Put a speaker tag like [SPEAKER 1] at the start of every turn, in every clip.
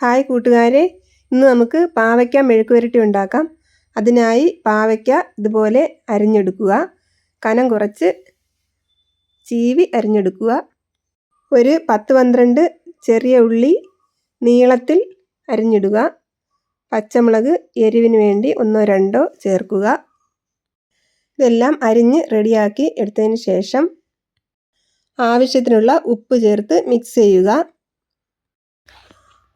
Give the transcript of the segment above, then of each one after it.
[SPEAKER 1] Hi കൂട്ടുകാരെ. ഇന്ന് നമുക്ക് പാവയ്ക്ക മെഴുക്ക് വരട്ടി ഉണ്ടാക്കാം. അതിനായി പാവയ്ക്ക ഇതുപോലെ അരിഞ്ഞെടുക്കുക. കനം കുറച്ച് ചീവി അരിഞ്ഞെടുക്കുക. ഒരു പത്ത് പന്ത്രണ്ട് ചെറിയ ഉള്ളി നീളത്തിൽ അരിഞ്ഞിടുക. പച്ചമുളക് എരിവിന് വേണ്ടി ഒന്നോ രണ്ടോ ചേർക്കുക. ഇതെല്ലാം അരിഞ്ഞ് റെഡിയാക്കി എടുത്തതിന് ശേഷം ആവശ്യത്തിനുള്ള ഉപ്പ് ചേർത്ത് മിക്സ് ചെയ്യുക.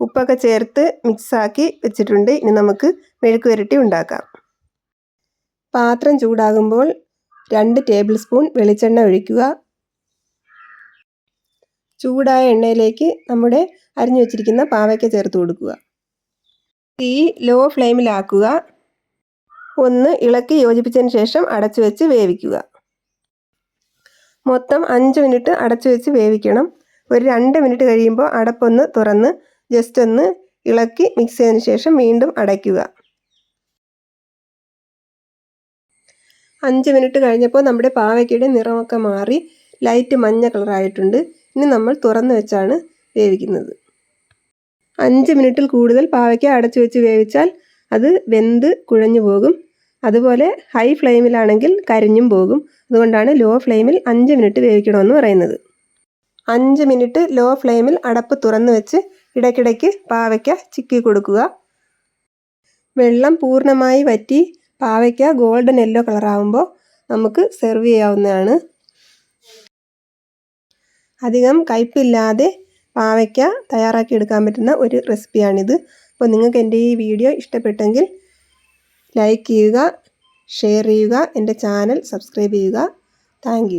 [SPEAKER 1] ഉപ്പൊക്കെ ചേർത്ത് മിക്സാക്കി വെച്ചിട്ടുണ്ട്. ഇനി നമുക്ക് മെഴുക്ക് പുരട്ടി ഉണ്ടാക്കാം. പാത്രം ചൂടാകുമ്പോൾ രണ്ട് ടേബിൾ സ്പൂൺ വെളിച്ചെണ്ണ ഒഴിക്കുക. ചൂടായ എണ്ണയിലേക്ക് നമ്മുടെ അരിഞ്ഞു വെച്ചിരിക്കുന്ന പാവയ്ക്ക ചേർത്ത് കൊടുക്കുക. തീ ലോ ഫ്ലെയിമിലാക്കുക. ഒന്ന് ഇളക്കി യോജിപ്പിച്ചതിന് ശേഷം അടച്ചു വെച്ച് വേവിക്കുക. മൊത്തം അഞ്ച് മിനിറ്റ് അടച്ചു വെച്ച് വേവിക്കണം. ഒരു രണ്ട് മിനിറ്റ് കഴിയുമ്പോൾ അടപ്പൊന്ന് തുറന്ന് ജസ്റ്റ് ഒന്ന് ഇളക്കി മിക്സ് ചെയ്തതിന് ശേഷം വീണ്ടും അടയ്ക്കുക. അഞ്ച് മിനിറ്റ് കഴിഞ്ഞപ്പോൾ നമ്മുടെ പാവയ്ക്കയുടെ നിറമൊക്കെ മാറി ലൈറ്റ് മഞ്ഞ കളറായിട്ടുണ്ട് ഇനി നമ്മൾ തുറന്നു വെച്ചാണ് വേവിക്കുന്നത്. അഞ്ച് മിനിറ്റിൽ കൂടുതൽ പാവയ്ക്ക അടച്ചു വെച്ച് വേവിച്ചാൽ അത് വെന്ത് കുഴഞ്ഞു പോകും. അതുപോലെ ഹൈ ഫ്ലെയിമിലാണെങ്കിൽ കരിഞ്ഞും പോകും. അതുകൊണ്ടാണ് ലോ ഫ്ലെയിമിൽ അഞ്ച് മിനിറ്റ് വേവിക്കണമെന്ന് പറയുന്നത്. അഞ്ച് മിനിറ്റ് ലോ ഫ്ലെയിമിൽ അടപ്പ് തുറന്നു വെച്ച് ഇടയ്ക്കിടയ്ക്ക് പാവയ്ക്ക ചിക്കി കൊടുക്കുക. വെള്ളം പൂർണമായി വറ്റി പാവയ്ക്ക ഗോൾഡൻ യെല്ലോ കളറാകുമ്പോൾ നമുക്ക് സെർവ് ചെയ്യാവുന്നതാണ്. അധികം കയ്പില്ലാതെ പാവയ്ക്ക തയ്യാറാക്കി എടുക്കാൻ പറ്റുന്ന ഒരു റെസിപ്പിയാണിത്. അപ്പോൾ നിങ്ങൾക്ക് എന്റെ ഈ വീഡിയോ ഇഷ്ടപ്പെട്ടെങ്കിൽ ലൈക്ക് ചെയ്യുക ഷെയർ ചെയ്യുക എന്റെ ചാനൽ സബ്സ്ക്രൈബ് ചെയ്യുക. താങ്ക്